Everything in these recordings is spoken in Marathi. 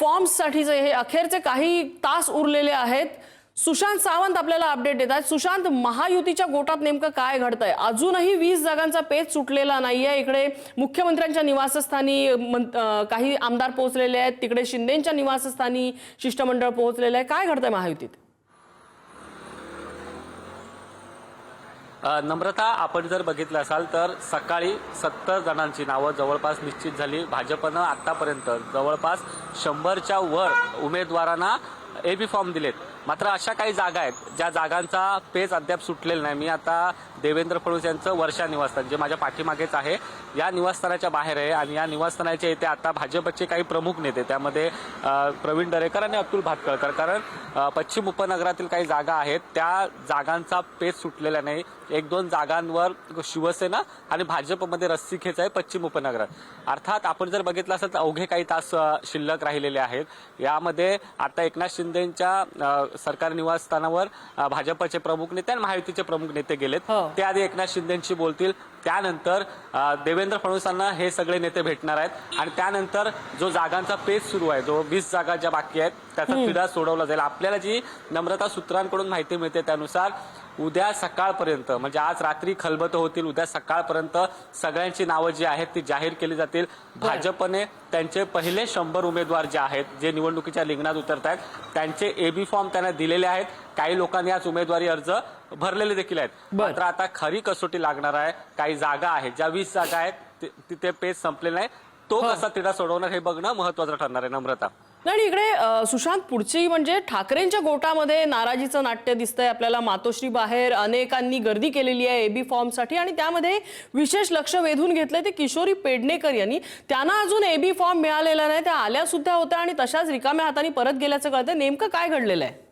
फॉर्म्ससाठीचे हे अखेरचे काही तास उरलेले आहेत. सुशांत सावंत आपल्याला अपडेट देत आहेत. सुशांत महायुतीच्या गोटात नेमकं काय घडतंय? अजूनही वीस जागांचा पेच सुटलेला नाहीये. इकडे मुख्यमंत्र्यांच्या निवासस्थानी मं- काही आमदार पोहोचलेले आहेत. तिकडे शिंदेच्या निवासस्थानी शिष्टमंडळ पोहोचलेलं आहे. काय घडतंय महायुतीत? नम्रता आपण जर बघितलं असाल तर सकाळी सत्तर जणांची नावं जवळपास निश्चित झाली. भाजपनं आतापर्यंत जवळपास शंभरच्या वर उमेदवारांना ए बी फॉर्म दिलेत. मात्र अशा काही जागा आहेत ज्या जागांचा पेज अद्याप सुटलेला नाही. मी आता देवेंद्र फडणवीस यांचं वर्षा निवासस्थान जे माझ्या पाठीमागेच आहे या निवासस्थानाच्या बाहेर आहे आणि या निवासस्थानाच्या इथे आता भाजपचे काही प्रमुख नेते त्यामध्ये प्रवीण दरेकर आणि अतुल भातकळकर कारण पश्चिम उपनगरातील काही जागा आहेत त्या जागांचा पेज सुटलेला नाही. एक दोन जागांवर शिवसेना आणि भाजपमध्ये रस्सीखेच आहे पश्चिम उपनगरात. अर्थात आपण जर बघितलं असेल तर अवघे काही तास शिल्लक राहिलेले आहेत. यामध्ये आता एकनाथ शिंदेंच्या सरकारी निवासस्थानावर भाजपचे प्रमुख नेते आणि महायुतीचे प्रमुख नेते गेलेत. हो. त्याआधी एकनाथ शिंदेशी बोलतील. त्यानंतर देवेंद्र फडणवीसांना हे सगळे नेते भेटणार आहेत. आणि त्यानंतर जो जागांचा पेच सुरू आहे जो वीस जागा ज्या बाकी आहेत त्याचा तिढा सोडवला जाईल. आपल्याला जी नम्रता सूत्रांकडून माहिती मिळते त्यानुसार उद्या सकाळपर्यंत म्हणजे आज रात्री खलबत होतील उद्या सकाळपर्यंत सगळ्यांची नावं जी आहेत ती जाहीर केली जातील. भाजपने त्यांचे पहिले शंभर उमेदवार जे आहेत जे निवडणुकीच्या रिंगणात उतरत आहेत त्यांचे एबी फॉर्म त्यांना दिलेले आहेत. काही लोकांनी आज उमेदवारी अर्ज भरलेले देखील आहेत. मात्र आता खरी कसोटी लागणार आहे. काही जागा आहेत. ज्या वीस जागा आहेत तिथे पेज संपलेला नाही. तो कसा तिढा सोडवणार हे बघणं महत्वाचं ठरणार आहे. नम्रता. आणि इकडे सुशांत पुढची म्हणजे ठाकरेंच्या गोटामध्ये नाराजीचं नाट्य दिसतंय आपल्याला. मातोश्री बाहेर अनेकांनी गर्दी केलेली आहे एबी फॉर्मसाठी आणि त्यामध्ये विशेष लक्ष वेधून घेतलंय ते किशोरी पेडणेकर यांनी. त्यांना अजून एबी फॉर्म मिळालेला नाही त्या आल्या सुद्धा होत्या आणि तशाच रिकाम्या हाताने परत गेल्याचं कळतं नेमकं काय घडलेलं आहे?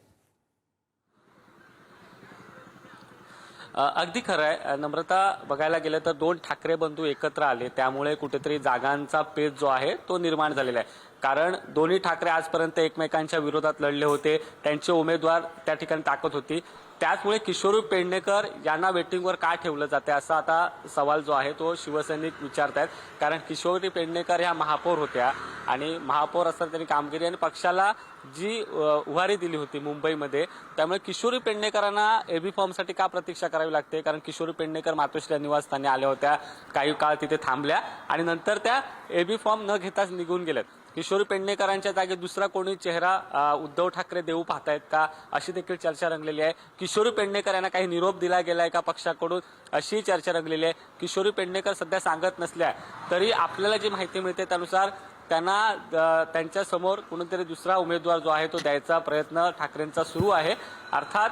अगदी खरं आहे. नम्रता बघायला गेलं तर दोन ठाकरे बंधू एकत्र आले. त्यामुळे कुठेतरी जागांचा पेच जो आहे तो निर्माण झालेला आहे. कारण दोन्ही ठाकरे आजपर्यंत एकमेकांच्या विरोधात लढले होते. त्यांचे उमेदवार त्या ठिकाणी टाकत होती. त्याचमुळे किशोरी पेडणेकर यांना वेटिंगवर का ठेवलं जाते असा आता सवाल जो आहे तो शिवसैनिक विचारत आहेत कारण किशोरी पेडणेकर ह्या महापौर होत्या आणि महापौर असताना त्यांनी कामगिरी आणि पक्षाला जी उभारी दिली होती मुंबईमध्ये त्यामुळे किशोरी पेडणेकरांना एबी फॉर्मसाठी का प्रतीक्षा करावी लागते? कारण किशोरी पेडणेकर मातोश्रीला निवासस्थानी आल्या होत्या. काही काळ तिथे थांबल्या आणि नंतर त्या एबी फॉर्म न घेताच निघून गेल्यात. किशोरी पेडणेकरांच्या जागी दुसरा कोणी चेहरा उद्धव ठाकरे देऊ पाहतायत का अशी देखील चर्चा रंगलेली आहे. किशोरी पेडणेकर यांना काही निरोप दिला गेलाय का पक्षाकडून अशी चर्चा रंगलेली आहे. किशोरी पेडणेकर सध्या सांगत नसल्या तरी आपल्याला जी माहिती मिळते त्यानुसार त्यांना अ, त्यांच्यासमोर कुणीतरी दुसरा उमेदवार जो आहे तो द्यायचा प्रयत्न ठाकरेंचा सुरू आहे. अर्थात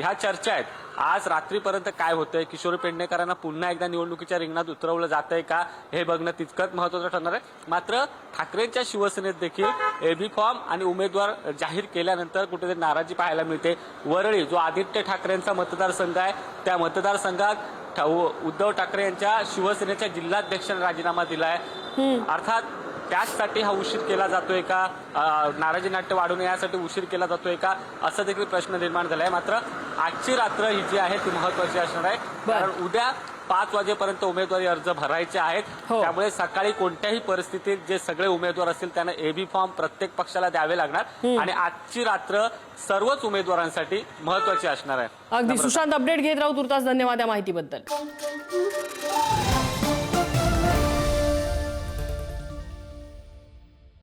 ह्या चर्चा आहेत. आज रात्रीपर्यंत काय होतंय? किशोरी पेडणेकरांना पुन्हा एकदा निवडणुकीच्या रिंगणात उतरवलं जातंय का? हे बघणं तितकंच महत्वाचं ठरणार आहे. मात्र ठाकरेंच्या शिवसेनेत देखील एबी फॉर्म आणि उमेदवार जाहीर केल्यानंतर कुठेतरी नाराजी पाहायला मिळते. वरळी जो आदित्य ठाकरेंचा मतदारसंघ आहे त्या मतदारसंघात ठा- उद्धव ठाकरे यांच्या शिवसेनेच्या जिल्हाध्यक्षांनी राजीनामा दिलाय. अर्थात त्याचसाठी हा उशीर केला जातोय का? नाराजी नाट्य वाढू नये यासाठी उशीर केला जातोय का? असा देखील प्रश्न निर्माण झालाय. मात्र आजची रात्र ही जी आहे ती महत्वाची असणार आहे. कारण उद्या पाच वाजेपर्यंत उमेदवारी अर्ज भरायचे आहेत. हो. त्यामुळे सकाळी कोणत्याही परिस्थितीत जे सगळे उमेदवार असतील त्यांना एबी फॉर्म प्रत्येक पक्षाला द्यावे लागणार. आणि आजची रात्र सर्वच उमेदवारांसाठी महत्वाची असणार आहे. अगदी. सुशांत अपडेट घेत राहू तुर्तास धन्यवाद या माहितीबद्दल.